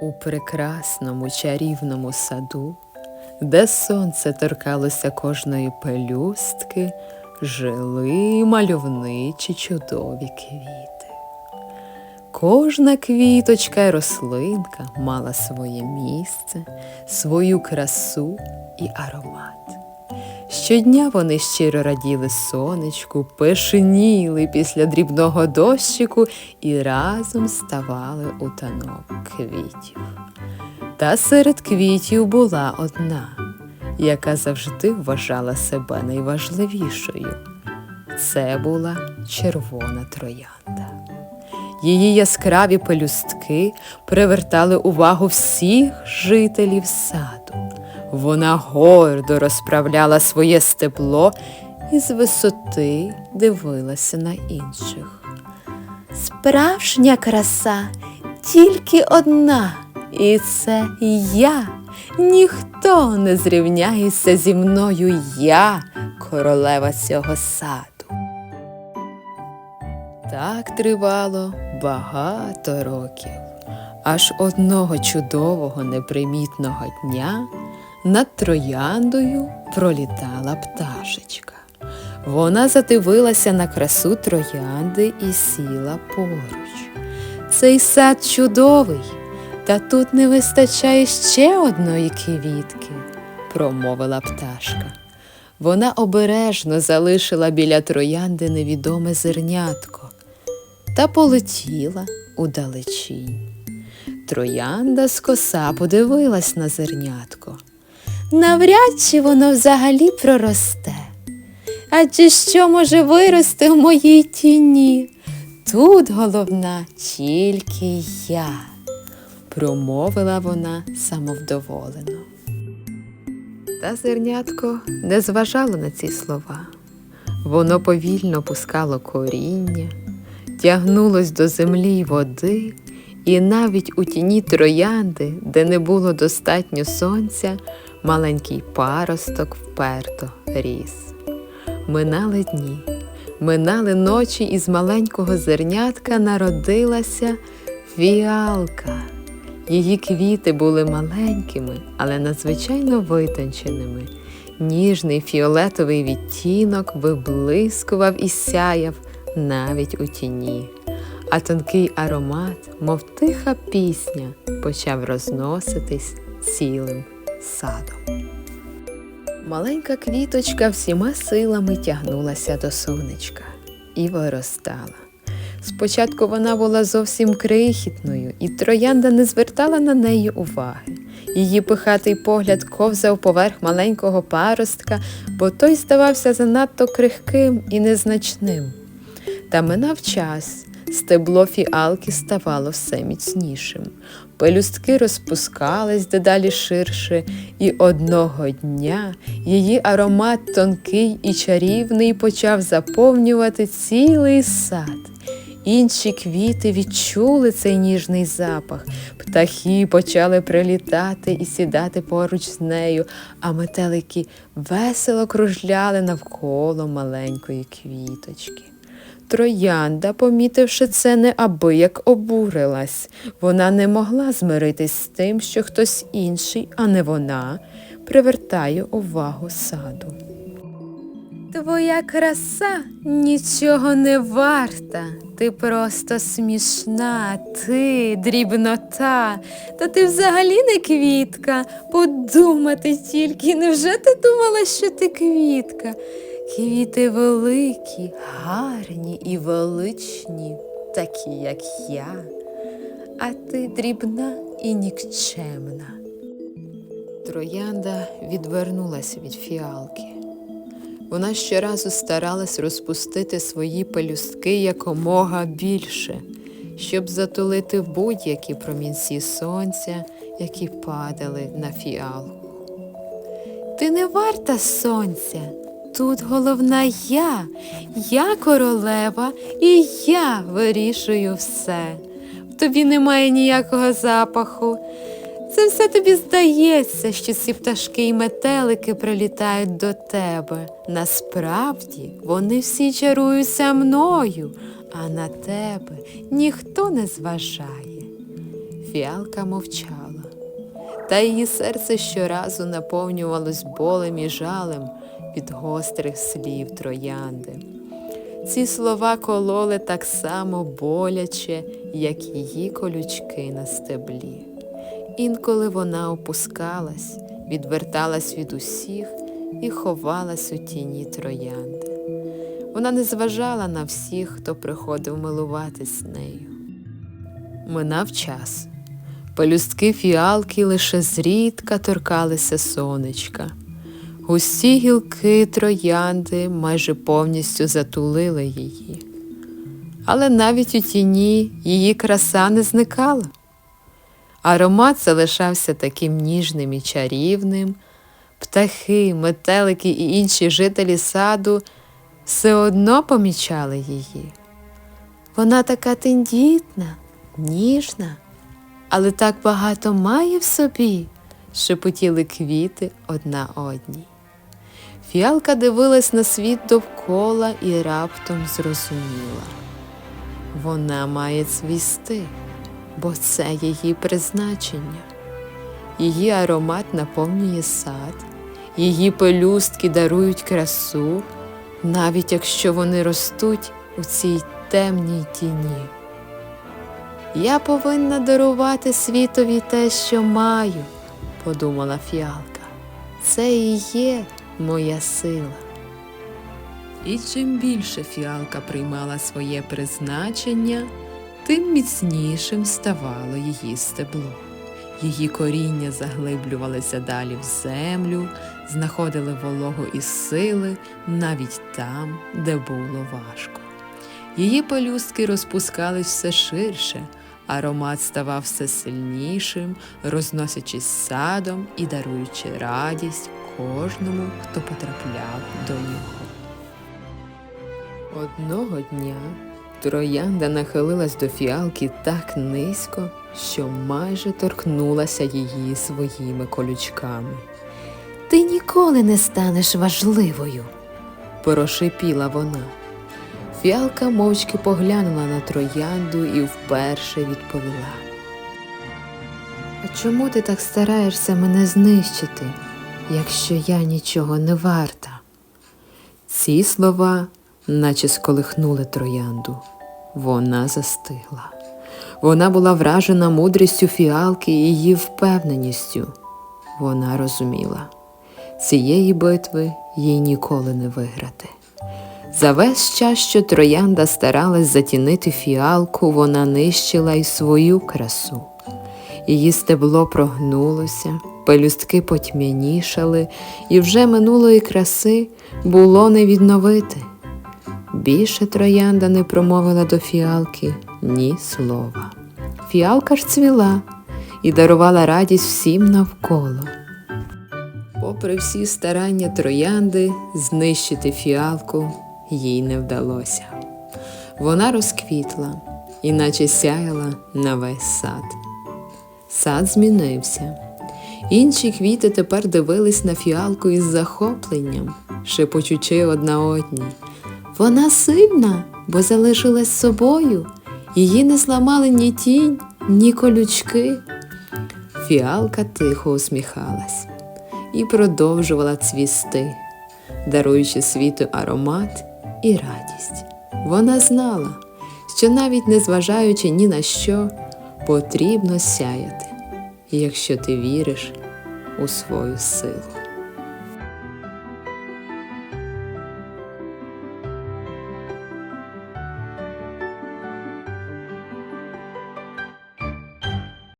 У прекрасному чарівному саду, де сонце торкалося кожної пелюстки, жили мальовничі чудові квіти. Кожна квіточка й рослинка мала своє місце, свою красу і аромат. Щодня вони щиро раділи сонечку, пишніли після дрібного дощику і разом ставали у танок квітів. Та серед квітів була одна, яка завжди вважала себе найважливішою. Це була червона троянда. Її яскраві пелюстки привертали увагу всіх жителів саду. Вона гордо розправляла своє стебло і з висоти дивилася на інших. Справжня краса тільки одна, і це я. Ніхто не зрівняється зі мною я, королева цього саду. Так тривало багато років, аж одного чудового непримітного дня над трояндою пролітала пташечка. Вона задивилася на красу троянди і сіла поруч. Цей сад чудовий, та тут не вистачає ще одної квітки, промовила пташка. Вона обережно залишила біля троянди невідоме зернятко та полетіла удалечінь. Троянда скоса подивилась на зернятко. Навряд чи воно взагалі проросте. Адже що може вирости в моїй тіні? Тут головна тільки я, промовила вона самовдоволено. Та зернятко не зважало на ці слова. Воно повільно пускало коріння, тягнулось до землі й води, і навіть у тіні троянди, де не було достатньо сонця, маленький паросток вперто ріс. Минали дні, минали ночі, і з маленького зернятка народилася фіалка. Її квіти були маленькими, але надзвичайно витонченими. Ніжний фіолетовий відтінок виблискував і сяяв навіть у тіні, а тонкий аромат, мов тиха пісня, почав розноситись цілим садом. Маленька квіточка всіма силами тягнулася до сонечка і виростала. Спочатку вона була зовсім крихітною, і троянда не звертала на неї уваги. Її пихатий погляд ковзав поверх маленького паростка, бо той здавався занадто крихким і незначним. Та минав час, стебло фіалки ставало все міцнішим. Пелюстки розпускались дедалі ширше, і одного дня її аромат тонкий і чарівний почав заповнювати цілий сад. Інші квіти відчули цей ніжний запах, птахи почали прилітати і сідати поруч з нею, а метелики весело кружляли навколо маленької квіточки. Троянда, помітивши це, неабияк обурилась. Вона не могла змиритись з тим, що хтось інший, а не вона, привертає увагу саду. Твоя краса нічого не варта. Ти просто смішна, ти дрібнота. Та ти взагалі не квітка. Подумати тільки, невже ти думала, що ти квітка? Квіти великі, гарні і величні, такі, як я, а ти дрібна і нікчемна. Троянда відвернулася від фіалки. Вона щоразу старалась розпустити свої пелюстки якомога більше, щоб затулити будь-які промінці сонця, які падали на фіалку. Ти не варта сонця. Тут головна я, я королева, і я вирішую все. Тобі немає ніякого запаху. Це все тобі здається, що ці пташки й метелики прилітають до тебе. Насправді вони всі чаруються мною, а на тебе ніхто не зважає. Фіалка мовчала, та її серце щоразу наповнювалось болем і жалем від гострих слів троянди. Ці слова кололи так само боляче, як її колючки на стеблі. Інколи вона опускалась, відверталась від усіх і ховалась у тіні троянди. Вона не зважала на всіх, хто приходив милуватись нею. Минав час. Пелюстки фіалки лише зрідка торкалися сонечка. Густі гілки троянди майже повністю затулили її. Але навіть у тіні її краса не зникала. Аромат залишався таким ніжним і чарівним. Птахи, метелики і інші жителі саду все одно помічали її. Вона така тендітна, ніжна, але так багато має в собі, шепотіли квіти одна одній. Фіалка дивилась на світ довкола і раптом зрозуміла. Вона має цвісти, бо це її призначення. Її аромат наповнює сад, її пелюстки дарують красу, навіть якщо вони ростуть у цій темній тіні. Я повинна дарувати світові те, що маю, подумала фіалка. Це і є моя сила. І чим більше фіалка приймала своє призначення, тим міцнішим ставало її стебло. Її коріння заглиблювалися далі в землю, знаходили вологу і сили навіть там, де було важко. Її пелюстки розпускались все ширше, аромат ставав все сильнішим, розносячись садом і даруючи радість кожному, хто потрапляв до нього. Одного дня троянда нахилилась до фіалки так низько, що майже торкнулася її своїми колючками. Ти ніколи не станеш важливою, порошипіла вона. Фіалка мовчки поглянула на троянду і вперше відповіла. А чому ти так стараєшся мене знищити, якщо я нічого не варта? Ці слова наче сколихнули троянду. Вона застигла. Вона була вражена мудрістю фіалки і її впевненістю. Вона розуміла, цієї битви їй ніколи не виграти. За весь час, що троянда старалась затінити фіалку, вона нищила й свою красу. Її стебло прогнулося, пелюстки потьмянішали, і вже минулої краси було не відновити. Більше троянда не промовила до фіалки ні слова. Фіалка ж цвіла і дарувала радість всім навколо. Попри всі старання троянди знищити фіалку їй не вдалося. Вона розквітла, іначе сяяла на весь сад. Сад змінився. Інші квіти тепер дивились на фіалку із захопленням, шепочучи одна одній. Вона сильна, бо залишилась собою. Її не зламали ні тінь, ні колючки. Фіалка тихо усміхалась і продовжувала цвісти, даруючи світу аромат і радість. Вона знала, що навіть незважаючи ні на що, потрібно сяяти, якщо ти віриш у свою силу.